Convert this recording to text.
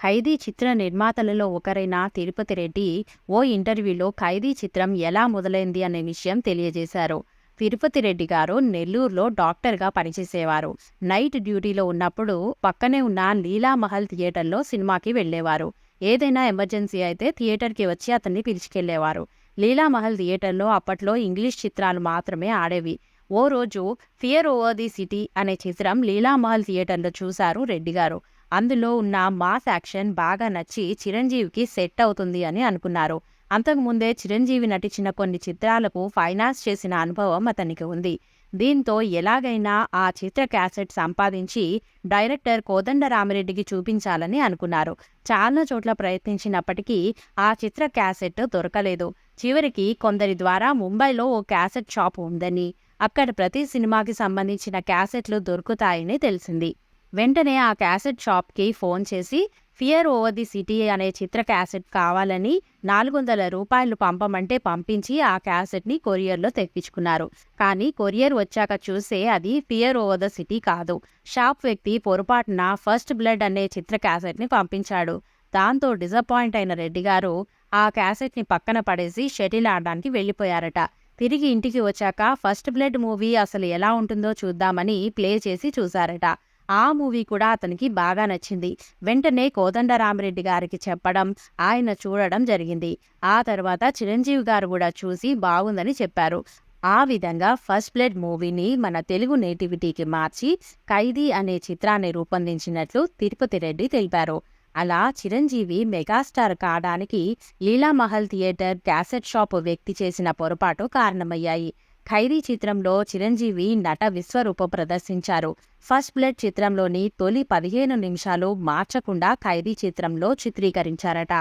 ఖైదీ చిత్ర నిర్మాతలలో ఒకరైన తిరుపతి రెడ్డి ఓ ఇంటర్వ్యూలో ఖైదీ చిత్రం ఎలా మొదలైంది అనే విషయం తెలియజేశారు. తిరుపతి రెడ్డి గారు నెల్లూరులో డాక్టర్గా పనిచేసేవారు. నైట్ డ్యూటీలో ఉన్నప్పుడు పక్కనే ఉన్న లీలామహల్ థియేటర్లో సినిమాకి వెళ్ళేవారు. ఏదైనా ఎమర్జెన్సీ అయితే థియేటర్కి వచ్చి అతన్ని పిలిచికెళ్ళేవారు. లీలామహల్ థియేటర్లో అప్పట్లో ఇంగ్లీష్ చిత్రాలు మాత్రమే ఆడేవి. ఓ రోజు ఫియర్ ఓవర్ ది సిటీ అనే చిత్రం లీలామహల్ థియేటర్లో చూశారు రెడ్డి గారు. అందులో ఉన్న మాస్ యాక్షన్ బాగా నచ్చి చిరంజీవికి సెట్ అవుతుంది అని అనుకున్నారు. అంతకుముందే చిరంజీవి నటించిన కొన్ని చిత్రాలకు ఫైనాన్స్ చేసిన అనుభవం అతనికి ఉంది. దీంతో ఎలాగైనా ఆ చిత్ర క్యాసెట్ సంపాదించి డైరెక్టర్ కోదండరామిరెడ్డికి చూపించాలని అనుకున్నారు. చాలా చోట్ల ప్రయత్నించినప్పటికీ ఆ చిత్ర క్యాసెట్ దొరకలేదు. చివరికి కొందరి ద్వారా ముంబైలో ఓ క్యాసెట్ షాప్ ఉందని అక్కడ ప్రతి సినిమాకి సంబంధించిన క్యాసెట్లు దొరుకుతాయని తెలిసింది. వెంటనే ఆ క్యాసెట్ షాప్కి ఫోన్ చేసి ఫియర్ ఓవర్ ది సిటీ అనే చిత్ర క్యాసెట్ కావాలని నాలుగు వందల రూపాయలు పంపమంటే పంపించి ఆ క్యాసెట్ని కొరియర్లో తెప్పించుకున్నారు. కానీ కొరియర్ వచ్చాక చూస్తే అది ఫియర్ ఓవర్ ద సిటీ కాదు. షాప్ వ్యక్తి పొరపాటున ఫస్ట్ బ్లడ్ అనే చిత్ర క్యాసెట్ని పంపించాడు. దాంతో డిసప్పాయింట్ అయిన రెడ్డి గారు ఆ క్యాసెట్ని పక్కన పడేసి షటిల్ ఆడడానికి వెళ్ళిపోయారట. తిరిగి ఇంటికి వచ్చాక ఫస్ట్ బ్లడ్ మూవీ అసలు ఎలా ఉంటుందో చూద్దామని ప్లే చేసి చూశారట. ఆ మూవీ కూడా అతనికి బాగా నచ్చింది. వెంటనే కోదండరామిరెడ్డి గారికి చెప్పడం ఆయన చూడడం జరిగింది. ఆ తర్వాత చిరంజీవి గారు కూడా చూసి బాగుందని చెప్పారు. ఆ విధంగా ఫస్ట్ బ్లడ్ మూవీని మన తెలుగు నేటివిటీకి మార్చి ఖైదీ అనే చిత్రాన్ని రూపొందించినట్లు తిరుపతి రెడ్డి తెలిపారు. అలా చిరంజీవి మెగాస్టార్ కావడానికి లీలామహల్ థియేటర్ క్యాసెట్ షాప్ వ్యక్తి చేసిన పొరపాటు కారణమయ్యాయి. ఖైదీ చిత్రంలో చిరంజీవి నట విశ్వరూపం ప్రదర్శించారు. ఫస్ట్ బ్లడ్ చిత్రంలోని తొలి పదిహేను నిమిషాలు మార్చకుండా ఖైదీ చిత్రంలో చిత్రీకరించారట.